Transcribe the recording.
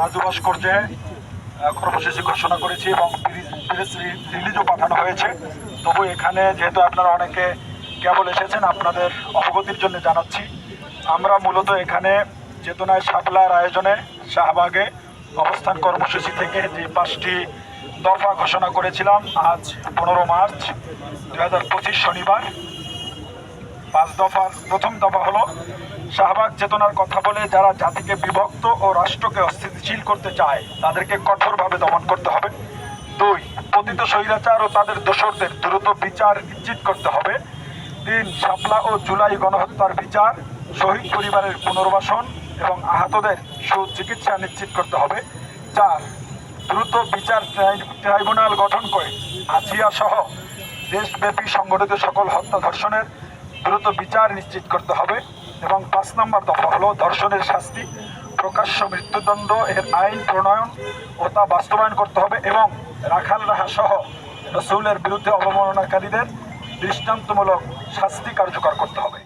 রাজু ভাস্কর্যে কর্মসূচি ঘোষণা করেছি এবং প্রেস রিলিজও পাঠানো হয়েছে। তবু এখানে যেহেতু আপনারা অনেকে কেবল এসেছেন, আপনাদের অবগতির জন্য জানাচ্ছি, আমরা মূলত এখানে চেতনায় শাপলার আয়োজনে শাহবাগে অবস্থান কর্মসূচি থেকে যে পাঁচটি দফা ঘোষণা করেছিলাম, আজ পনেরো মার্চ দু হাজার পঁচিশ শনিবার। পাঁচ দফার প্রথম দফা হলো শাহবাগ চেতনার কথা বলে যারা জাতিকে বিভক্ত ও রাষ্ট্রকে অস্থিতিশীল করতে চায়, তাদেরকে কঠোরভাবে দমন করতে হবে। দুই, পতিত স্বৈরাচার ও তাদের দোসরদের দ্রুত বিচার নিশ্চিত করতে হবে। তিন, শাপলা ও জুলাই গণহত্যার বিচার, শহীদ পরিবারের পুনর্বাসন এবং আহতদের সুচিকিৎসা নিশ্চিত করতে হবে। চার, দ্রুত বিচার ট্রাইব্যুনাল গঠন করে আসিয়া সহ দেশব্যাপী সংগঠিত সকল হত্যা ধর্ষণের দ্রুত বিচার নিশ্চিত করতে হবে এবং পাঁচ নম্বর দফা হলো ধর্ষণের শাস্তি, প্রকাশ্য মৃত্যুদণ্ড, এর আইন, প্রণয়ন ও তা বাস্তবায়ন করতে হবে এবং রাখাল রাহা সহ রসুলের বিরুদ্ধে অবমাননাকারীদের দৃষ্টান্তমূলক শাস্তি কার্যকর করতে হবে।